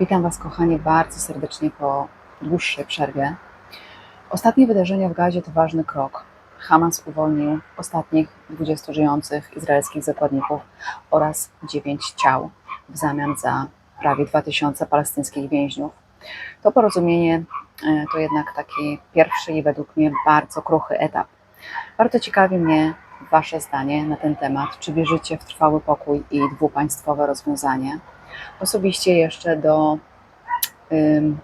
Witam Was, kochani, bardzo serdecznie po dłuższej przerwie. Ostatnie wydarzenia w Gazie to ważny krok. Hamas uwolnił ostatnich 20 żyjących izraelskich zakładników oraz 9 ciał w zamian za prawie 2000 palestyńskich więźniów. To porozumienie e, to jednak taki pierwszy i według mnie bardzo kruchy etap. Bardzo ciekawi mnie Wasze zdanie na ten temat. Czy wierzycie w trwały pokój i dwupaństwowe rozwiązanie? Osobiście jeszcze do ym,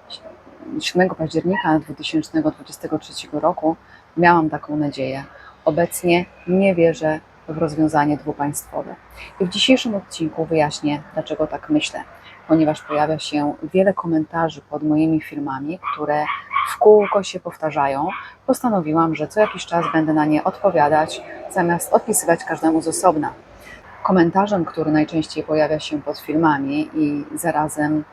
7 października 2023 roku miałam taką nadzieję. Obecnie nie wierzę w rozwiązanie dwupaństwowe. I w dzisiejszym odcinku wyjaśnię, dlaczego tak myślę. Ponieważ pojawia się wiele komentarzy pod moimi filmami, które w kółko się powtarzają, postanowiłam, że co jakiś czas będę na nie odpowiadać, zamiast odpisywać każdemu z osobna. Komentarzem, który najczęściej pojawia się pod filmami i zarazem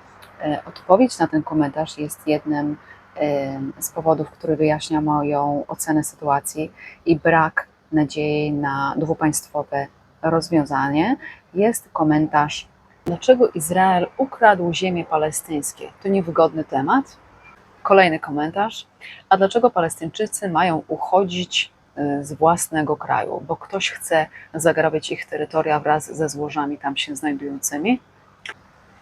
e, odpowiedź na ten komentarz jest jednym e, z powodów, który wyjaśnia moją ocenę sytuacji i brak nadziei na dwupaństwowe rozwiązanie, jest komentarz Dlaczego Izrael ukradł ziemię palestyńskie? To niewygodny temat. Kolejny komentarz. A dlaczego Palestyńczycy mają uchodzić z własnego kraju? Bo ktoś chce zagrabić ich terytoria wraz ze złożami tam się znajdującymi?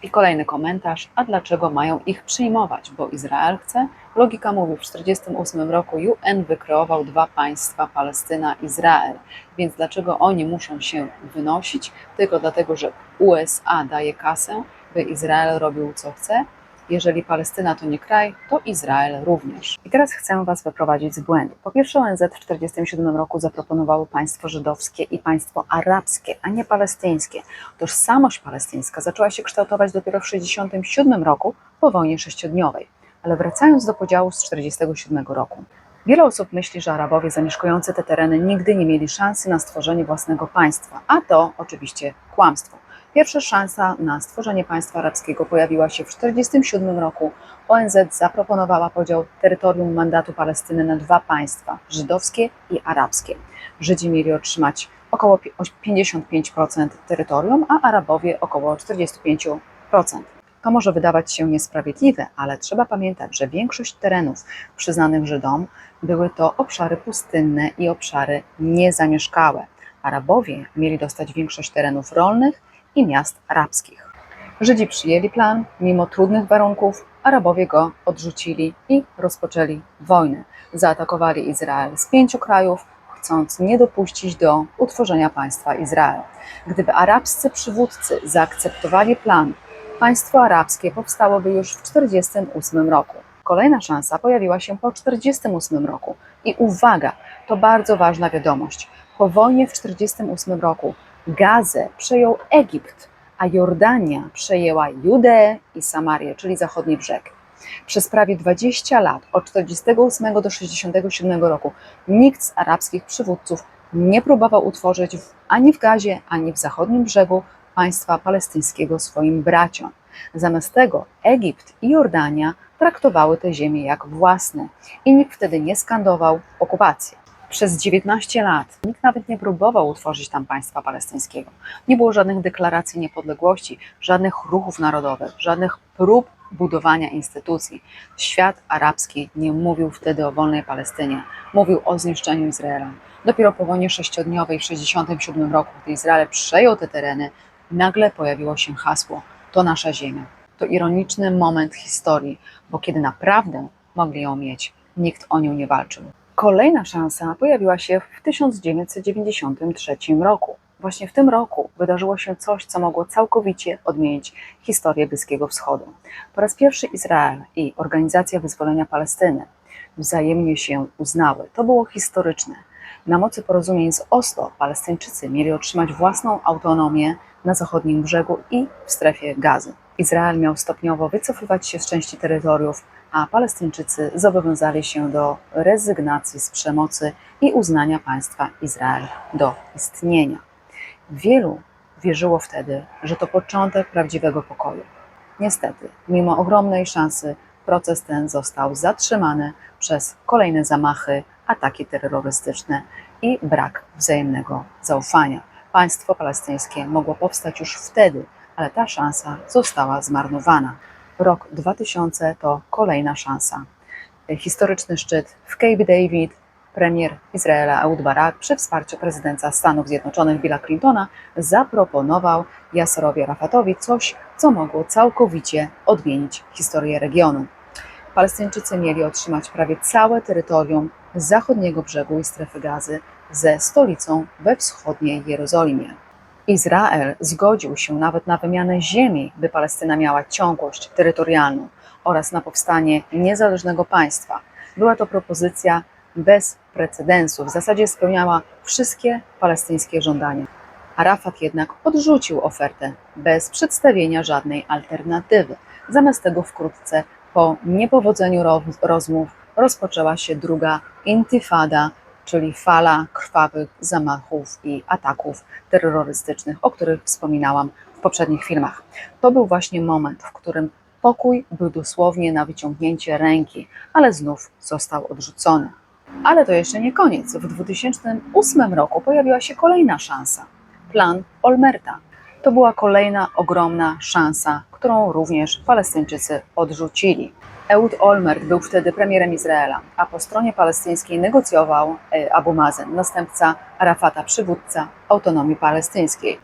I kolejny komentarz. A dlaczego mają ich przyjmować? Bo Izrael chce? Logika mówi, w 1948 roku UN wykreował dwa państwa, Palestyna i Izrael. Więc dlaczego oni muszą się wynosić? Tylko dlatego, że USA daje kasę, by Izrael robił co chce? Jeżeli Palestyna to nie kraj, to Izrael również. I teraz chcę Was wyprowadzić z błędu. Po pierwsze, ONZ w 1947 roku zaproponowało państwo żydowskie i państwo arabskie, a nie palestyńskie. Tożsamość palestyńska zaczęła się kształtować dopiero w 1967 roku po wojnie sześciodniowej. Ale wracając do podziału z 1947 roku. Wiele osób myśli, że Arabowie zamieszkujący te tereny nigdy nie mieli szansy na stworzenie własnego państwa, a to oczywiście kłamstwo. Pierwsza szansa na stworzenie państwa arabskiego pojawiła się w 1947 roku. ONZ zaproponowała podział terytorium mandatu Palestyny na dwa państwa żydowskie i arabskie. Żydzi mieli otrzymać około 55% terytorium, a Arabowie około 45%. To może wydawać się niesprawiedliwe, ale trzeba pamiętać, że większość terenów przyznanych Żydom były to obszary pustynne i obszary niezamieszkałe. Arabowie mieli dostać większość terenów rolnych i miast arabskich. Żydzi przyjęli plan, mimo trudnych warunków, Arabowie go odrzucili i rozpoczęli wojnę. Zaatakowali Izrael z pięciu krajów, chcąc nie dopuścić do utworzenia państwa Izrael. Gdyby arabscy przywódcy zaakceptowali plan, państwo arabskie powstałoby już w 1948 roku. Kolejna szansa pojawiła się po 1948 roku. I uwaga, to bardzo ważna wiadomość. Po wojnie w 1948 roku Gazę przejął Egipt, a Jordania przejęła Judeę i Samarię, czyli zachodni brzeg. Przez prawie 20 lat, od 48 do 67 roku, nikt z arabskich przywódców nie próbował utworzyć w, ani w Gazie, ani w zachodnim brzegu państwa palestyńskiego swoim braciom. Zamiast tego Egipt i Jordania traktowały te ziemie jak własne i nikt wtedy nie skandował okupacji. Przez 19 lat nikt nawet nie próbował utworzyć tam państwa palestyńskiego. Nie było żadnych deklaracji niepodległości, żadnych ruchów narodowych, żadnych prób budowania instytucji. Świat arabski nie mówił wtedy o wolnej Palestynie, mówił o zniszczeniu Izraela. Dopiero po wojnie sześciodniowej w 1967 roku, gdy Izrael przejął te tereny, nagle pojawiło się hasło: To nasza ziemia. To ironiczny moment historii, bo kiedy naprawdę mogli ją mieć, nikt o nią nie walczył. Kolejna szansa pojawiła się w 1993 roku. Właśnie w tym roku wydarzyło się coś, co mogło całkowicie odmienić historię Bliskiego Wschodu. Po raz pierwszy Izrael i Organizacja Wyzwolenia Palestyny wzajemnie się uznały. To było historyczne. Na mocy porozumień z Oslo Palestyńczycy mieli otrzymać własną autonomię na zachodnim brzegu i w strefie gazy. Izrael miał stopniowo wycofywać się z części terytoriów, a Palestyńczycy zobowiązali się do rezygnacji z przemocy i uznania państwa Izrael do istnienia. Wielu wierzyło wtedy, że to początek prawdziwego pokoju. Niestety, mimo ogromnej szansy, proces ten został zatrzymany przez kolejne zamachy, ataki terrorystyczne i brak wzajemnego zaufania. Państwo palestyńskie mogło powstać już wtedy, ale ta szansa została zmarnowana. Rok 2000 to kolejna szansa. Historyczny szczyt w Cape David. Premier Izraela Ehud Barak przy wsparciu prezydenta Stanów Zjednoczonych Billa Clintona zaproponował Yaserowi Arafatowi coś, co mogło całkowicie odmienić historię regionu. Palestyńczycy mieli otrzymać prawie całe terytorium zachodniego brzegu i strefy gazy ze stolicą we wschodniej Jerozolimie. Izrael zgodził się nawet na wymianę ziemi, by Palestyna miała ciągłość terytorialną oraz na powstanie niezależnego państwa. Była to propozycja bez precedensu, w zasadzie spełniała wszystkie palestyńskie żądania. Arafat jednak odrzucił ofertę bez przedstawienia żadnej alternatywy. Zamiast tego wkrótce po niepowodzeniu roz- rozmów rozpoczęła się druga intifada, czyli fala krwawych zamachów i ataków terrorystycznych, o których wspominałam w poprzednich filmach. To był właśnie moment, w którym pokój był dosłownie na wyciągnięcie ręki, ale znów został odrzucony. Ale to jeszcze nie koniec. W 2008 roku pojawiła się kolejna szansa plan Olmerta. To była kolejna ogromna szansa, którą również Palestyńczycy odrzucili. Ehud Olmert był wtedy premierem Izraela, a po stronie palestyńskiej negocjował e, Abu Mazen, następca Arafata, przywódca autonomii palestyńskiej.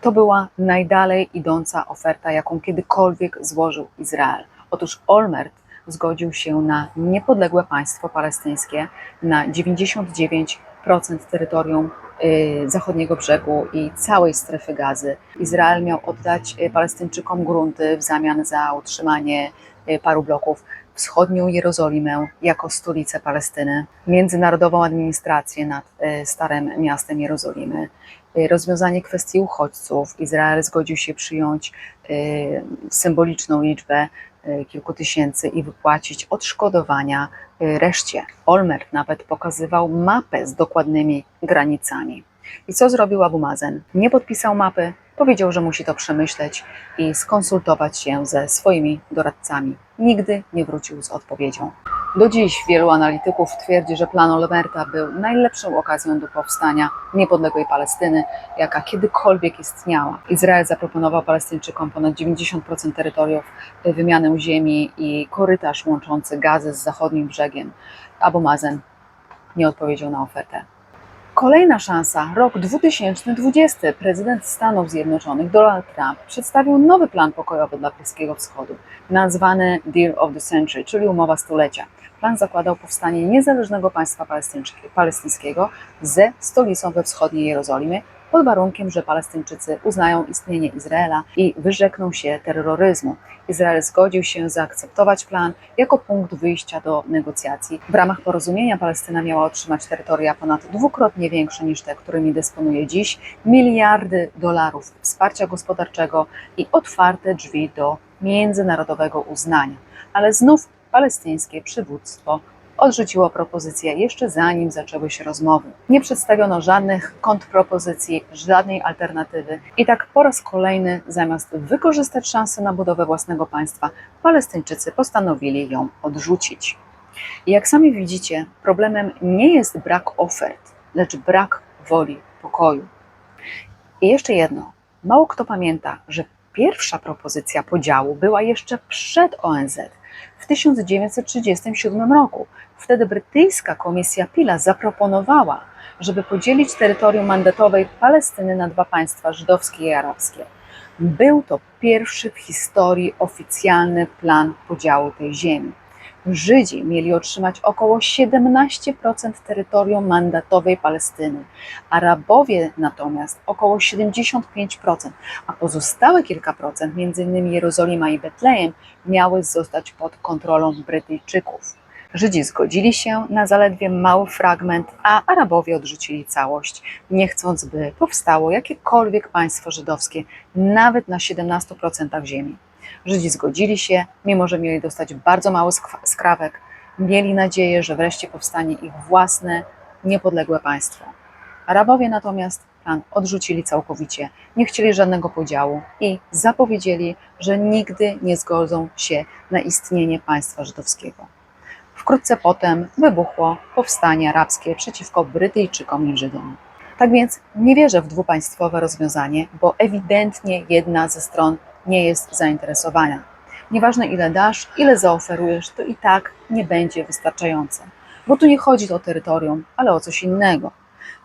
To była najdalej idąca oferta, jaką kiedykolwiek złożył Izrael. Otóż Olmert zgodził się na niepodległe państwo palestyńskie, na 99% terytorium y, zachodniego brzegu i całej strefy gazy. Izrael miał oddać y, Palestyńczykom grunty w zamian za utrzymanie y, paru bloków wschodnią Jerozolimę jako stolicę Palestyny, międzynarodową administrację nad starym miastem Jerozolimy, rozwiązanie kwestii uchodźców. Izrael zgodził się przyjąć symboliczną liczbę kilku tysięcy i wypłacić odszkodowania y, reszcie. Olmert nawet pokazywał mapę z dokładnymi granicami. I co zrobił Abu Mazen? Nie podpisał mapy, powiedział, że musi to przemyśleć i skonsultować się ze swoimi doradcami. Nigdy nie wrócił z odpowiedzią. Do dziś wielu analityków twierdzi, że plan Olmerta był najlepszą okazją do powstania niepodległej Palestyny, jaka kiedykolwiek istniała. Izrael zaproponował Palestyńczykom ponad 90% terytoriów, wymianę ziemi i korytarz łączący Gazę z zachodnim brzegiem. Abu Mazen nie odpowiedział na ofertę. Kolejna szansa, rok 2020. Prezydent Stanów Zjednoczonych Donald Trump przedstawił nowy plan pokojowy dla Bliskiego Wschodu, nazwany Deal of the Century, czyli umowa stulecia. Plan zakładał powstanie niezależnego państwa palestyńskiego ze stolicą we wschodniej Jerozolimie, pod warunkiem, że Palestyńczycy uznają istnienie Izraela i wyrzekną się terroryzmu. Izrael zgodził się zaakceptować plan jako punkt wyjścia do negocjacji. W ramach porozumienia Palestyna miała otrzymać terytoria ponad dwukrotnie większe niż te, którymi dysponuje dziś, miliardy dolarów wsparcia gospodarczego i otwarte drzwi do międzynarodowego uznania. Ale znów palestyńskie przywództwo odrzuciło propozycję jeszcze zanim zaczęły się rozmowy. Nie przedstawiono żadnych kontrpropozycji, żadnej alternatywy i tak po raz kolejny zamiast wykorzystać szansę na budowę własnego państwa, Palestyńczycy postanowili ją odrzucić. Jak sami widzicie, problemem nie jest brak ofert, lecz brak woli pokoju. I jeszcze jedno. Mało kto pamięta, że pierwsza propozycja podziału była jeszcze przed ONZ w 1937 roku. Wtedy brytyjska komisja Pila zaproponowała, żeby podzielić terytorium mandatowej Palestyny na dwa państwa żydowskie i arabskie. Był to pierwszy w historii oficjalny plan podziału tej ziemi. Żydzi mieli otrzymać około 17% terytorium mandatowej Palestyny, Arabowie natomiast około 75%, a pozostałe kilka procent, m.in. Jerozolima i Betlejem, miały zostać pod kontrolą Brytyjczyków. Żydzi zgodzili się na zaledwie mały fragment, a Arabowie odrzucili całość, nie chcąc, by powstało jakiekolwiek państwo żydowskie, nawet na 17% ziemi. Żydzi zgodzili się, mimo że mieli dostać bardzo skwa- skrawek, mieli nadzieję, że wreszcie powstanie ich własne, niepodległe państwo. Arabowie natomiast plan odrzucili całkowicie, nie chcieli żadnego podziału i zapowiedzieli, że nigdy nie zgodzą się na istnienie państwa żydowskiego. Wkrótce potem wybuchło powstanie arabskie przeciwko Brytyjczykom i Żydom. Tak więc nie wierzę w dwupaństwowe rozwiązanie, bo ewidentnie jedna ze stron nie jest zainteresowana. Nieważne ile dasz, ile zaoferujesz, to i tak nie będzie wystarczające. Bo tu nie chodzi o terytorium, ale o coś innego.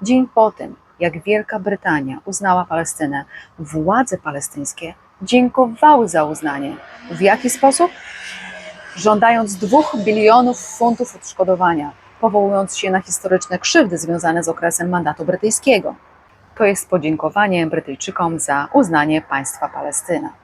Dzień po tym, jak Wielka Brytania uznała Palestynę, władze palestyńskie dziękowały za uznanie. W jaki sposób? Żądając dwóch bilionów funtów odszkodowania, powołując się na historyczne krzywdy związane z okresem mandatu brytyjskiego. To jest podziękowanie Brytyjczykom za uznanie państwa Palestyna.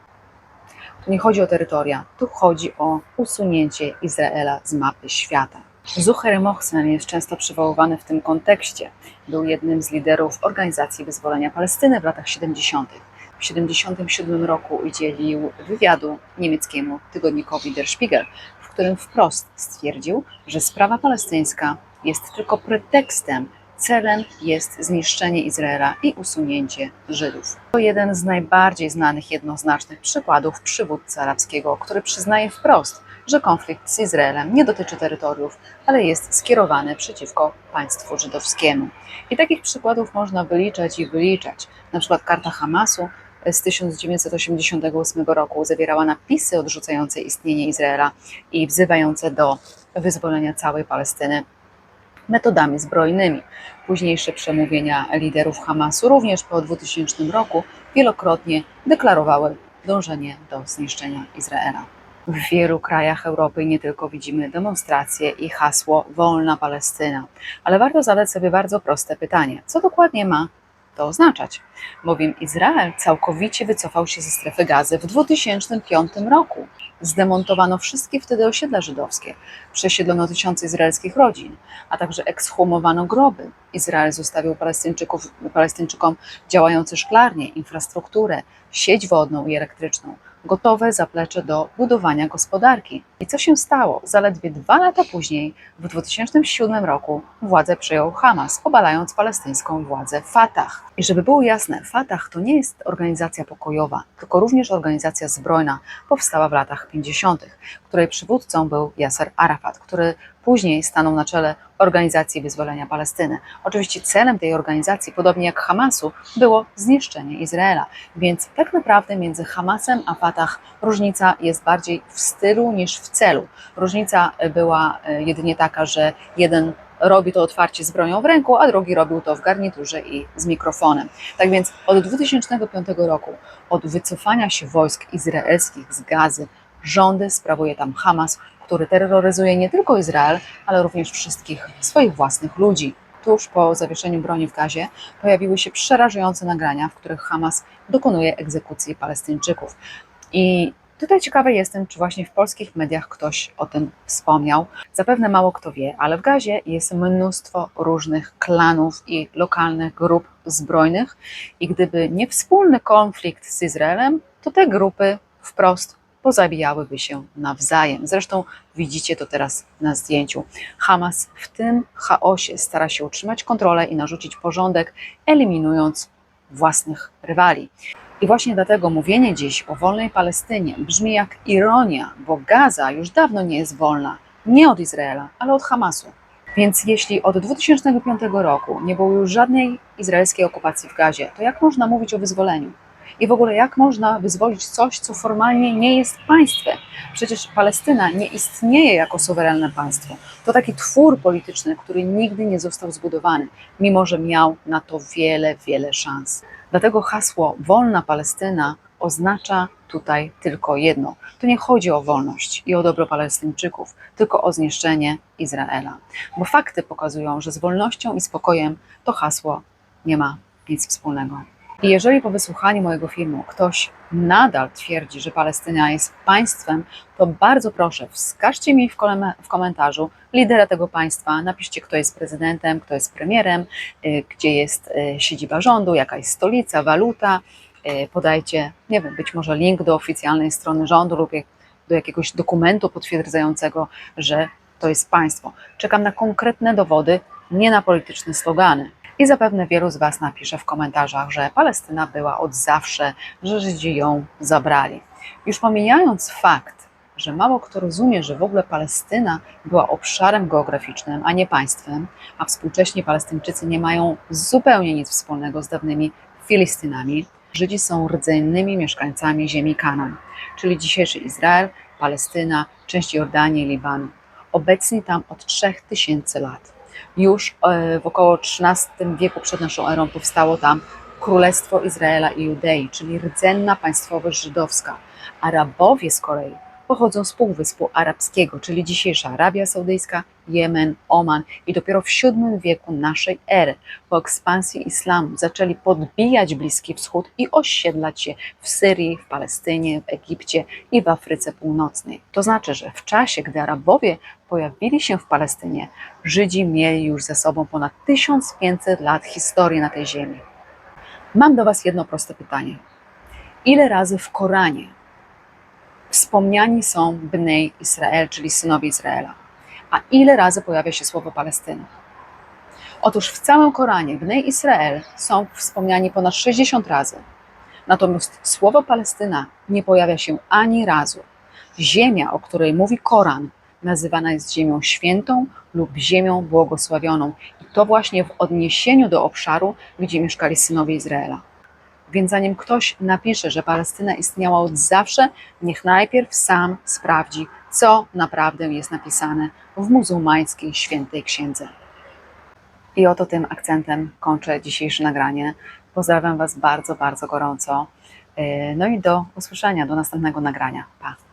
Tu nie chodzi o terytoria, tu chodzi o usunięcie Izraela z mapy świata. Zucher Mohsen jest często przywoływany w tym kontekście. Był jednym z liderów Organizacji Wyzwolenia Palestyny w latach 70. W 1977 roku udzielił wywiadu niemieckiemu tygodnikowi Der Spiegel, w którym wprost stwierdził, że sprawa palestyńska jest tylko pretekstem, celem jest zniszczenie Izraela i usunięcie Żydów. To jeden z najbardziej znanych jednoznacznych przykładów przywódcy arabskiego, który przyznaje wprost, że konflikt z Izraelem nie dotyczy terytoriów, ale jest skierowany przeciwko państwu żydowskiemu. I takich przykładów można wyliczać i wyliczać. Na przykład karta Hamasu z 1988 roku zawierała napisy odrzucające istnienie Izraela i wzywające do wyzwolenia całej Palestyny metodami zbrojnymi. Późniejsze przemówienia liderów Hamasu również po 2000 roku wielokrotnie deklarowały dążenie do zniszczenia Izraela. W wielu krajach Europy nie tylko widzimy demonstracje i hasło Wolna Palestyna, ale warto zadać sobie bardzo proste pytanie: co dokładnie ma to oznaczać? Bowiem Izrael całkowicie wycofał się ze strefy gazy w 2005 roku. Zdemontowano wszystkie wtedy osiedla żydowskie, przesiedlono tysiące izraelskich rodzin, a także ekshumowano groby. Izrael zostawił Palestyńczykom działające szklarnie, infrastrukturę, sieć wodną i elektryczną, gotowe zaplecze do budowania gospodarki. I co się stało? Zaledwie dwa lata później, w 2007 roku, władzę przejął Hamas, obalając palestyńską władzę Fatah. I żeby było jasne, Fatah to nie jest organizacja pokojowa, tylko również organizacja zbrojna, powstała w latach 50., której przywódcą był Yasser Arafat, który później stanął na czele Organizacji Wyzwolenia Palestyny. Oczywiście celem tej organizacji, podobnie jak Hamasu, było zniszczenie Izraela. Więc tak naprawdę między Hamasem a Fatah różnica jest bardziej w stylu niż w celu. Różnica była e, jedynie taka, że jeden robi to otwarcie z bronią w ręku, a drugi robił to w garniturze i z mikrofonem. Tak więc od 2005 roku, od wycofania się wojsk izraelskich z gazy, rządy sprawuje tam Hamas, który terroryzuje nie tylko Izrael, ale również wszystkich swoich własnych ludzi. Tuż po zawieszeniu broni w gazie pojawiły się przerażające nagrania, w których Hamas dokonuje egzekucji Palestyńczyków. I tutaj ciekawe jestem, czy właśnie w polskich mediach ktoś o tym wspomniał. Zapewne mało kto wie, ale w gazie jest mnóstwo różnych klanów i lokalnych grup zbrojnych, i gdyby nie wspólny konflikt z Izraelem, to te grupy wprost pozabijałyby się nawzajem. Zresztą widzicie to teraz na zdjęciu. Hamas w tym chaosie stara się utrzymać kontrolę i narzucić porządek, eliminując własnych rywali. I właśnie dlatego mówienie dziś o wolnej Palestynie brzmi jak ironia, bo Gaza już dawno nie jest wolna. Nie od Izraela, ale od Hamasu. Więc jeśli od 2005 roku nie było już żadnej izraelskiej okupacji w Gazie, to jak można mówić o wyzwoleniu? I w ogóle jak można wyzwolić coś, co formalnie nie jest państwem? Przecież Palestyna nie istnieje jako suwerenne państwo. To taki twór polityczny, który nigdy nie został zbudowany, mimo że miał na to wiele, wiele szans. Dlatego hasło Wolna Palestyna oznacza tutaj tylko jedno. To nie chodzi o wolność i o dobro Palestyńczyków, tylko o zniszczenie Izraela. Bo fakty pokazują, że z wolnością i spokojem to hasło nie ma nic wspólnego. I jeżeli po wysłuchaniu mojego filmu ktoś nadal twierdzi, że Palestyna jest państwem, to bardzo proszę, wskażcie mi w, w komentarzu lidera tego państwa, napiszcie, kto jest prezydentem, kto jest premierem, y, gdzie jest y, siedziba rządu, jaka jest stolica, waluta. Y, podajcie, nie wiem, być może link do oficjalnej strony rządu lub jak- do jakiegoś dokumentu potwierdzającego, że to jest państwo. Czekam na konkretne dowody, nie na polityczne slogany. I zapewne wielu z Was napisze w komentarzach, że Palestyna była od zawsze, że Żydzi ją zabrali. Już pomijając fakt, że mało kto rozumie, że w ogóle Palestyna była obszarem geograficznym, a nie państwem, a współcześnie Palestyńczycy nie mają zupełnie nic wspólnego z dawnymi Filistynami. Żydzi są rdzennymi mieszkańcami ziemi Kanan, czyli dzisiejszy Izrael Palestyna, część Jordanii i Libanu. Obecni tam od 3000 lat. Już e, w około XIII wieku przed naszą erą powstało tam Królestwo Izraela i Judei, czyli rdzenna państwowość żydowska. Arabowie z kolei pochodzą z Półwyspu Arabskiego, czyli dzisiejsza Arabia Saudyjska, Jemen, Oman i dopiero w VII wieku naszej ery po ekspansji islamu zaczęli podbijać Bliski Wschód i osiedlać się w Syrii, w Palestynie, w Egipcie i w Afryce Północnej. To znaczy, że w czasie, gdy Arabowie pojawili się w Palestynie, Żydzi mieli już ze sobą ponad 1500 lat historii na tej ziemi. Mam do Was jedno proste pytanie. Ile razy w Koranie wspomniani są Bnei Israel, czyli synowie Izraela? A ile razy pojawia się słowo Palestyna? Otóż w całym Koranie Bnei Israel są wspomniani ponad 60 razy. Natomiast słowo Palestyna nie pojawia się ani razu. Ziemia, o której mówi Koran, nazywana jest ziemią świętą lub ziemią błogosławioną. I to właśnie w odniesieniu do obszaru, gdzie mieszkali synowie Izraela. Więc zanim ktoś napisze, że Palestyna istniała od zawsze, niech najpierw sam sprawdzi, co naprawdę jest napisane w muzułmańskiej świętej księdze. I oto tym akcentem kończę dzisiejsze nagranie. Pozdrawiam Was bardzo, bardzo gorąco. Yy, No i do usłyszenia, do następnego nagrania. Pa!